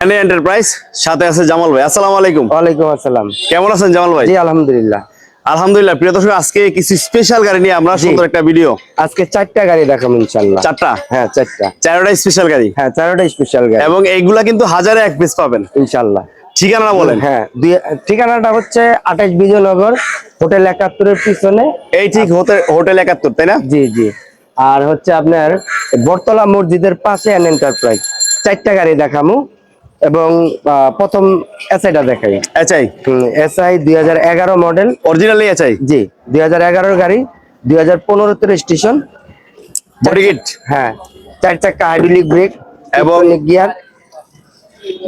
এনে এন্টারপ্রাইজ সাথে আছে জামাল ভাই। আসসালামু আলাইকুম। ওয়ালাইকুম আসসালাম। কেমন আছেন জামাল ভাই? জি আলহামদুলিল্লাহ। আলহামদুলিল্লাহ প্রিয় দর্শক আজকে কিছু স্পেশাল গাড়ি নিয়ে আমরা সুন্দর একটা ভিডিও আজকে চারটা গাড়ি দেখাবো চারটা? হ্যাঁ চারটা। চারটা স্পেশাল গাড়ি? হ্যাঁ চারটা স্পেশাল গাড়ি। এবং এইগুলা কিন্তু হাজারে এক পিস পাবেন। ইনশাল্লাহ ঠিকানা বলেন। হ্যাঁ ঠিকানাটা হচ্ছে আঠাশ বিজয়নগর হোটেল একাত্তরের পিছনে। এই ঠিক হোটেল হোটেল একাত্তর তাই না? জি জি। আর হচ্ছে আপনার বটতলা মসজিদের পাশে এন এন্টারপ্রাইজ চারটা গাড়ি দেখামু এবং প্রথম এসআইটা দেখাই। এচাই এসআই দুই হাজার এগারো মডেল। অরিজিনালি এচাই জি দুই হাজার এগারোর গাড়ি দুই হাজার পনেরোতে রেজিস্ট্রেশন বডি কিট হ্যাঁ চার চাকা হাইড্রোলিক ব্রেক এবং গিয়ার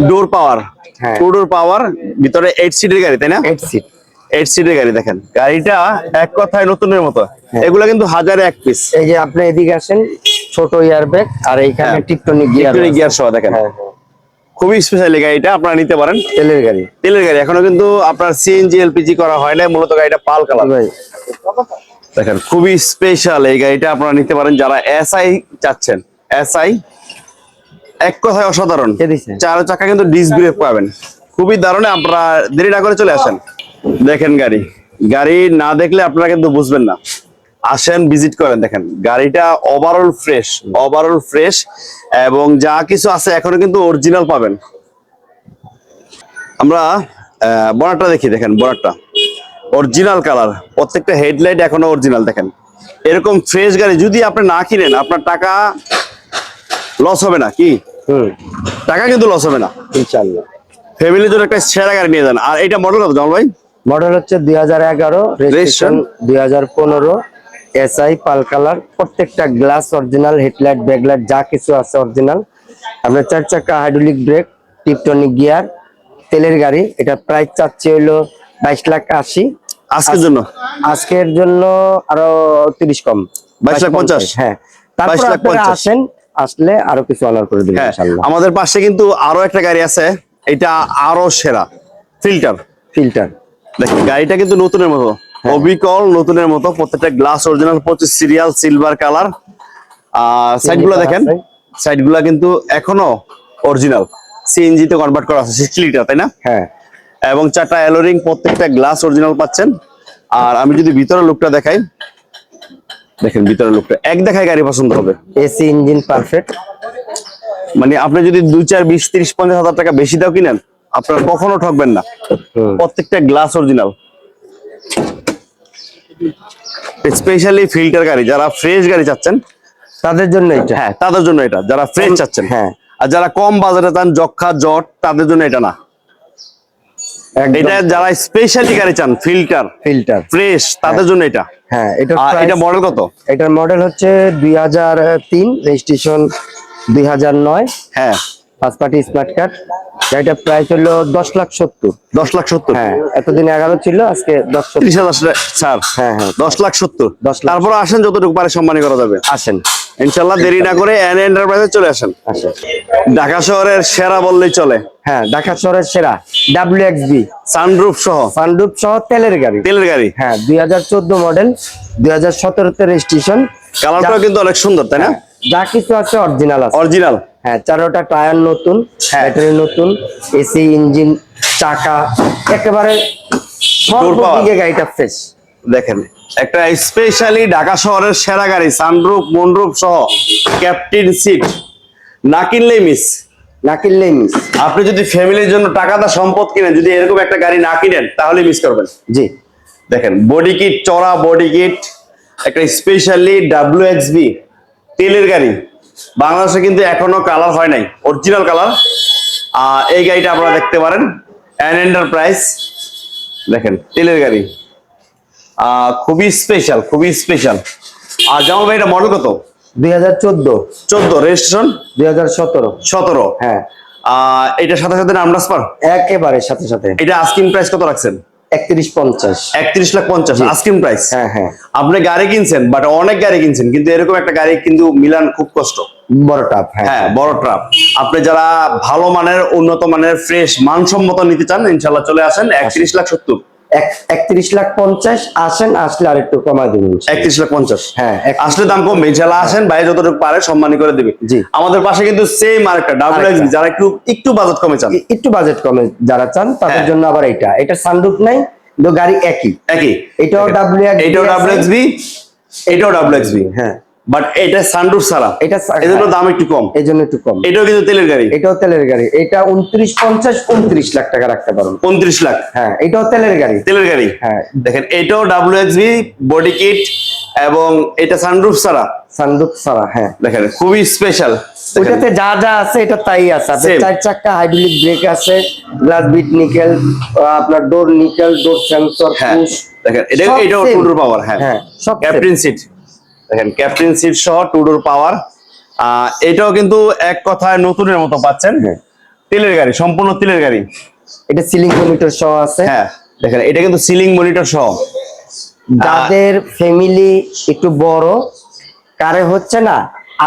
ডোর পাওয়ার হ্যাঁ। টু ডোর পাওয়ার ভিতরে এইট সিটের গাড়ি তাই না? এইট সিট এইট সিটের গাড়ি দেখেন। গাড়িটা এক কথায় নতুনের মতো। হ্যাঁ। এগুলা কিন্তু হাজারে এক পিস এই যে আপনি এদিকে আসেন ছোট ইয়ার ব্যাগ আর এইখানে। টিকটনিক গিয়ার গিয়ার সহ দেখেন। হ্যাঁ হ্যাঁ। খুবই স্পেশাল এই গাড়িটা আপনারা নিতে পারেন। তেলের গাড়ি। তেলের গাড়ি। এখনও কিন্তু আপনার সিএনজি এলপিজি করা হয় না মূলত গাড়িটা পাল কালার। ভাই। দেখেন খুবই স্পেশাল এই গাড়িটা আপনারা নিতে পারেন যারা এসআই চাচ্ছেন। এসআই এক কথায় অসাধারণ? চার চাকা কিন্তু ডিস ব্রেক পাবেন। খুবই দারুণ আপনারা দেরি না করে চলে আসেন। দেখেন গাড়ি। গাড়ি না দেখলে আপনারা কিন্তু বুঝবেন না। আসেন ভিজিট করেন। দেখেন গাড়িটা ওভারঅল ফ্রেশ ওভারঅল ফ্রেশ এবং যা কিছু আছে এখনও কিন্তু অরিজিনাল পাবেন। আমরা বনারটা দেখি দেখেন বনারটা অরিজিনাল কালার প্রত্যেকটা হেডলাইট এখনও অরিজিনাল দেখেন। এরকম ফ্রেশ গাড়ি যদি আপনি না কিনেন আপনার টাকা লস হবে না কি? টাকা কিন্তু লস হবে না। ইনশাল্লাহ ফ্যামিলির জন্য একটা সেরা গাড়ি নিয়ে যান। আর এটা মডেল কত জামাল ভাই? মডেল হচ্ছে দুই হাজার এগারো রেজিস্ট্রেশন দুই হাজার পনেরো এসআই পাল কালার প্রত্যেকটা গ্লাস অরিজিনাল হেডলাইট ব্যাকলাইট যা কিছু আছে অরিজিনাল। আপনার চার চাকা হাইড্রোলিক ব্রেক টিপটনিক গিয়ার তেলের গাড়ি এটা প্রাইস চাচ্ছে হলো বাইশ লাখ আশি। আজকের জন্য? আজকের জন্য আরও তিরিশ কম। 22 লাখ 50? হ্যাঁ। 22 তারপর লাখ আপনারা আসেন আসলে আরও কিছু অনার করে দিবেন হ্যাঁ ইনশাআল্লাহ। আমাদের পাশে কিন্তু আরও একটা গাড়ি আছে এটা আরও সেরা ফিল্টার। ফিল্টার। দেখেন গাড়িটা কিন্তু নতুনের মতো। অবিকল নতুনের মতো প্রত্যেকটা গ্লাস অরিজিনাল পঁচিশ সিরিয়াল সিলভার কালার আর সাইডগুলো দেখেন। আছে। সাইডগুলা কিন্তু এখনও অরিজিনাল সিএনজি তে কনভার্ট করা আছে সিক্সটি লিটার তাই না? হ্যাঁ। এবং চারটা অ্যালোরিং প্রত্যেকটা গ্লাস অরিজিনাল পাচ্ছেন। আর আমি যদি ভিতরের লুকটা দেখাই দেখেন ভিতরের লুকটা এক দেখায় গাড়ি পছন্দ হবে। এসি ইঞ্জিন পারফেক্ট মানে আপনি যদি দুই চার বিশ তিরিশ পঞ্চাশ হাজার টাকা বেশি দাও কিনেন আপনারা কখনো ঠকবেন না। প্রত্যেকটা গ্লাস অরিজিনাল স্পেশালি ফিল্টার গাড়ি যারা ফ্রেশ গাড়ি চাচ্ছেন তাদের জন্য এটা। হ্যাঁ তাদের জন্য এটা। যারা ফ্রেশ চাচ্ছেন। হ্যাঁ। আর যারা কম বাজারে চান যক্ষা জট তাদের জন্য এটা না। এটা যারা স্পেশালি গাড়ি চান ফিল্টার ফিল্টার ফ্রেশ তাদের জন্য এটা। হ্যাঁ এটা এটা মডেল কত? এটার মডেল হচ্ছে দুই হাজার তিন রেজিস্ট্রেশন দুই হাজার নয়। হ্যাঁ। পাঁচ স্মার্ট কার্ড গাড়িটার প্রাইস হলো দশ লাখ সত্তর। দশ লাখ সত্তর? হ্যাঁ এতদিন এগারো ছিল আজকে দশ ত্রিশ হাজার স্যার হ্যাঁ, হ্যাঁ। দশ লাখ সত্তর। 10 লাখ। তারপর আসেন যতটুকু পারে সম্মানী করা যাবে। আসেন। ইনশাল্লাহ দেরি না করে এন এন্টারপ্রাইজে চলে আসেন। আসেন। ঢাকা শহরের সেরা বললেই চলে। হ্যাঁ ঢাকা শহরের সেরা ডাব্লিউ এক্স বি সানরুফ সহ? সানরুফ সহ তেলের গাড়ি। তেলের গাড়ি? হ্যাঁ দুই হাজার চোদ্দ মডেল দুই হাজার সতেরোতে রেজিস্ট্রেশন কালারটাও কিন্তু অনেক সুন্দর তাই না? যা কিছু আছে অরিজিনাল আছে। অরিজিনাল হ্যাঁ চারোটা টায়ার নতুন হ্যাঁ। ব্যাটারি নতুন এসি ইঞ্জিন চাকা একেবারে গাড়িটা ফ্রেশ দেখেন একটা স্পেশালি ঢাকা শহরের সেরা গাড়ি সানরুফ মনরুফ সহ ক্যাপ্টেন সিট না কিনলেই মিস না কিনলেই মিস আপনি যদি ফ্যামিলির জন্য টাকাটা সম্পদ কিনেন যদি এরকম একটা গাড়ি না কিনেন তাহলে মিস করবেন। জি। দেখেন বডি কিট চড়া বডি কিট একটা স্পেশালি ডাব্লিউ বি তেলের গাড়ি। বাংলাদেশে কিন্তু এখনও কালার হয় নাই অরিজিনাল কালার এই গাড়িটা আপনারা দেখতে পারেন অ্যান এন্টারপ্রাইজ দেখেন তেলের গাড়ি। আহ, খুবই স্পেশাল খুবই স্পেশাল আর জামাল ভাই এটা মডেল কত? দুই হাজার চোদ্দ। চোদ্দ রেজিস্ট্রেশন দুই হাজার সতেরো। সতেরো হ্যাঁ। এটার সাথে সাথে নাম ট্রান্সফার একেবারে সাথে সাথে। এটা আস্কিং প্রাইস কত রাখছেন? একত্রিশ পঞ্চাশ। একত্রিশ লাখ পঞ্চাশ। আস্কিং প্রাইস হ্যাঁ হ্যাঁ। আপনি গাড়ি কিনছেন বাট অনেক গাড়ি কিনছেন কিন্তু এরকম একটা গাড়ি কিন্তু মিলান খুব কষ্ট। বড় হ্যাঁ। হ্যাঁ বড় ট্রাপ আপনি যারা ভালো মানের উন্নত মানের ফ্রেশ মানসম্মত নিতে চান ইনশাল্লাহ চলে আসেন একত্রিশ লাখ সত্তর। একত্রিশ লাখ পঞ্চাশ আসেন আসলে আর একটু কমাই দেবেন একত্রিশ লাখ পঞ্চাশ? হ্যাঁ আসলে দাম কমবে ইনশাল্লাহ আসেন ভাই যতটুকু পারে সম্মানী করে দিবে। জি। আমাদের পাশে কিন্তু সেম আরেকটা ডাবল আরেকটা। এক্স যারা একটু একটু বাজেট কমে চান। একটু বাজেট কমে যারা চান তাদের হ্যাঁ। জন্য আবার এটা এটা সানরুফ নাই কিন্তু গাড়ি একই। একই। এটাও WXB এটাও। ডাবল এক্স বি এটাও ডাবল এক্স বি হ্যাঁ। বাট এটা সানরুফ ছাড়া। এটা এজন্য হ্যাঁ। দাম একটু কম। একটু কম। এটাও কিন্তু তেলের গাড়ি। এটাও তেলের গাড়ি। এটা উনত্রিশ পঞ্চাশ উনত্রিশ লাখ টাকা রাখতে পারেন। উনত্রিশ লাখ। হ্যাঁ এটাও তেলের গাড়ি। তেলের গাড়ি। হ্যাঁ। দেখেন এটাও ডাব্লিউ বডি কিট এবং এটা সানরুফ ছাড়া। সানরুফ ছাড়া হ্যাঁ। দেখেন খুবই স্পেশাল ওইটাতে যা যা আছে এটা তাই আছে। আপনার. চার চাক্কা হাইড্রোলিক ব্রেক আছে গ্লাস বিট নিকেল আপনার door nickel door sensor push দেখেন এটা এটাও। পাওয়ার হ্যাঁ। হ্যাঁ, সব। ক্যাপ্টেন সিট দেখেন ক্যাপ্টেন সিট সহ টু ডোর পাওয়ার এটাও কিন্তু এক কথায় নতুনের মতো পাচ্ছেন। হ্যাঁ। তেলের গাড়ি সম্পূর্ণ তেলের গাড়ি। এটা সিলিং মনিটর সহ আছে। হ্যাঁ দেখেন এটা কিন্তু সিলিং মনিটর সহ। যাদের ফ্যামিলি একটু বড় কারে হচ্ছে না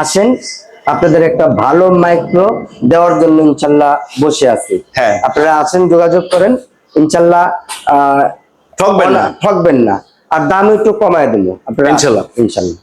আসেন আপনাদের একটা ভালো মাইক্রো দেওয়ার জন্য ইনশাল্লাহ বসে আছি। হ্যাঁ। আপনারা আসেন যোগাযোগ করেন ইনশাল্লাহ আহ, ঠকবেন না। ঠকবেন না। আর দাম একটু কমায় দেবো। আপনারা ইনশাল্লাহ। ইনশাল্লাহ।